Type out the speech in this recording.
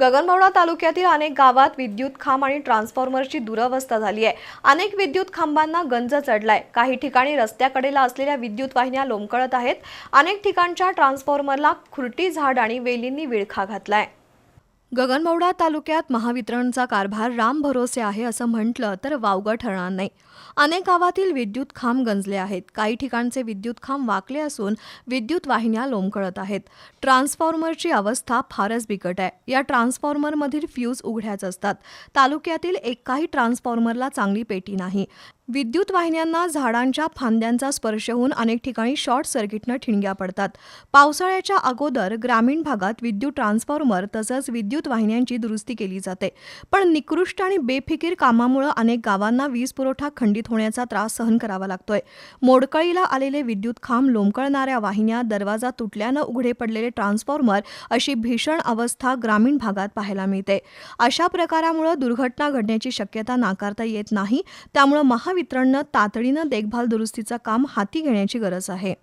गगनबावडा तालुक्यातील अनेक गावात विद्युत खांब आणि ट्रान्सफॉर्मरची दुरवस्था झाली आहे. अनेक विद्युत खांबांना गंज चढलाय. काही ठिकाणी रस्त्याकडेला असलेल्या विद्युत वाहिन्या लोंबकळत आहेत. अनेक ठिकाणच्या ट्रान्सफॉर्मरला खुरटी झाड आणि वेलींनी विळखा घातलाय. गगनबावडा तालुक्यात महावितरणचा कारभार राम भरोसे आहे असं म्हटलं तर वावगं ठरणार नाही. अनेक गावातील विद्युत खांब गंजले आहेत. काही ठिकाणचे विद्युत खांब वाकले असून विद्युत वाहिन्या लोंबकळत आहेत. ट्रान्सफॉर्मरची अवस्था फारच बिकट आहे. या ट्रान्सफॉर्मरमधील फ्यूज उघड्याच असतात. तालुक्यातील एकाही ट्रान्सफॉर्मरला चांगली पेटी नाही. विद्युत वाहिन्यांना झाडांच्या फांद्यांचा स्पर्श होऊन अनेक ठिकाणी शॉर्ट सर्किटनं ठिणग्या पडतात. पावसाळ्याच्या अगोदर ग्रामीण भागात विद्युत ट्रान्सफॉर्मर तसंच विद्युत वाहिन्यांची दुरुस्ती केली जाते. पण निकृष्ट आणि बेफिकीर कामामुळे अनेक गावांना वीज पुरवठा खंडित होण्याचा त्रास सहन करावा लागतोय. मोडकळीला आलेले विद्युत खांब लोंबकळणाऱ्या वाहिन्या दरवाजा तुटल्यानं उघडे पडलेले ट्रान्सफॉर्मर अशी भीषण अवस्था ग्रामीण भागात पाहायला मिळते. अशा प्रकारामुळे दुर्घटना घडण्याची शक्यता नाकारता येत नाही. त्यामुळे महावितरणनं तातडीनं देखभाल दुरुस्तीचं काम हाती घेण्याची गरज आहे.